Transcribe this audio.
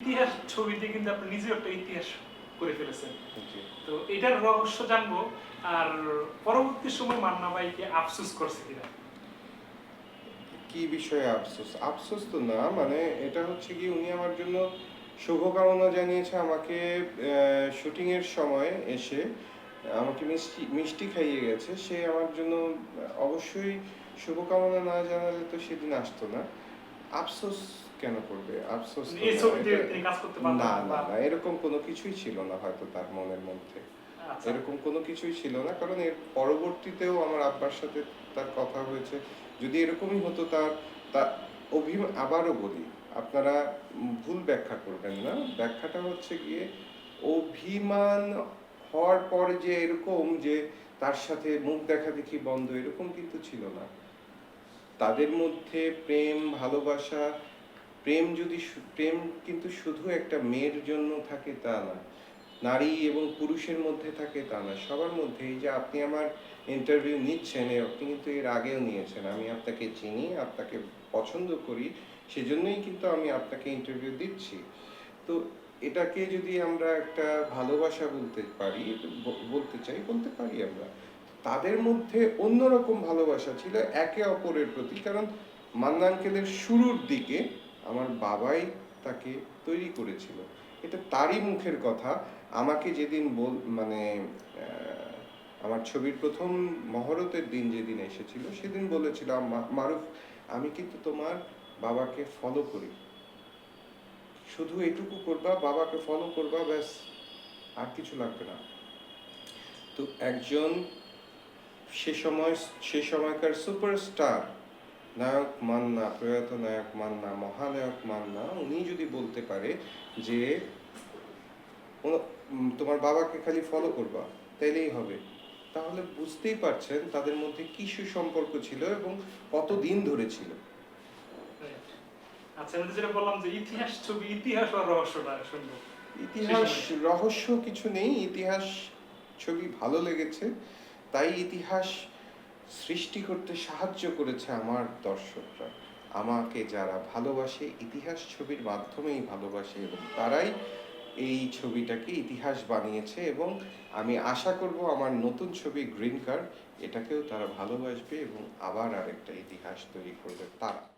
ইতিহাস ছবিতে কিন্তু আপনি নিজেও একটা ইতিহাস করে ফেলেছেন। তো এটার রহস্য জানব আর পরবর্তী সময় মান্না ভাইকে আফসোস করছে কিনা? কি বিষয়ে আফসোস? আফসোস তো না মানে এটা হচ্ছে কি উনি আমার জন্য শুভকামনা জানিয়েছে আমাকে শুটিং এর সময় এসে। আমাকে মিষ্টি মিষ্টি খাইয়ে গেছে। সে আমার জন্য অবশ্যই শুভকামনা না জানালে তো সেদিন আসতো না। আফসোস কেন করবে? আফসোস না, না না। এরকম কোনো কিছুই ছিল না হয়তো তার মনের মধ্যে। আচ্ছা। এরকম কোনো কিছুই ছিল না কারণ এর পরবর্তীতেও আমার আব্বার সাথে তার কথা হয়েছে। যদি এরকমই হতো তার তা অভিমান আবারও বলি আপনারা ভুল ব্যাখ্যা করবেন না। ব্যাখ্যাটা হচ্ছে গিয়ে অভিমান হওয়ার পর যে এরকম যে তার সাথে মুখ দেখা দেখি বন্ধ এরকম কিন্তু ছিল না। তাদের মধ্যে প্রেম, ভালোবাসা, প্রেম যদি প্রেম কিন্তু শুধু একটা মেয়ের জন্য থাকে তা না নারী এবং পুরুষের মধ্যে থাকে তা না সবার মধ্যে এই যে আপনি আমার ইন্টারভিউ নিচ্ছেন আপনি কিন্তু এর আগেও নিয়েছেন। আমি আপনাকে চিনি, আপনাকে পছন্দ করি, সেজন্যই কিন্তু আমি আপনাকে ইন্টারভিউ দিচ্ছি। তো এটাকে যদি আমরা একটা ভালোবাসা বলতে পারি, বলতে চাই, বলতে পারি আমরা। তাদের মধ্যে অন্যরকম ভালোবাসা ছিল একে অপরের প্রতি। কারণ মান্না আঙ্কেলের শুরুর দিকে আমার বাবাই তাকে তৈরি করেছিল। এটা তারই মুখের কথা। আমাকে যেদিন বল মানে আমার ছবির প্রথম মহরতের দিন যেদিন এসেছিল, সেদিন বলেছিল, "মা- মারুফ, আমি কিন্তু তোমার বাবাকে ফলো করি। শুধু এটুকু করবা, বাবাকে ফলো করবা, ব্যাস, আর কিছু লাগবে না। তো একজন সে সময় সে সময়কার সুপারস্টার নায়ক মান্না প্রয়াত নায়ক মান্না মহানায়ক মান্না উনি যদি বলতে পারে যে তোমার বাবাকে খালি ফলো করবা তাইলেই হবে। তাহলে বুঝতেই পারছেন তাদের মধ্যে কি সুসম্পর্ক ছিল এবং কত দিন ধরে ছিল। আচ্ছা আমি যেটা বললাম যে ইতিহাস ছবি ইতিহাস আর রহস্যটা শুনব। ইতিহাস রহস্য কিছু নেই ইতিহাস ছবি ভালো লেগেছে। তাই ইতিহাস সৃষ্টি করতে সাহায্য করেছে আমার দর্শকরা। আমাকে যারা ভালোবাসে, ইতিহাস ছবির মাধ্যমেই ভালোবাসে এবং তারাই এই ছবিটাকে ইতিহাস বানিয়েছে এবং আমি আশা করব আমার নতুন ছবি গ্রিন কার্ড, এটাকেও তারা ভালোবাসবে এবং আবার আরেকটা ইতিহাস তৈরি করবে। তারা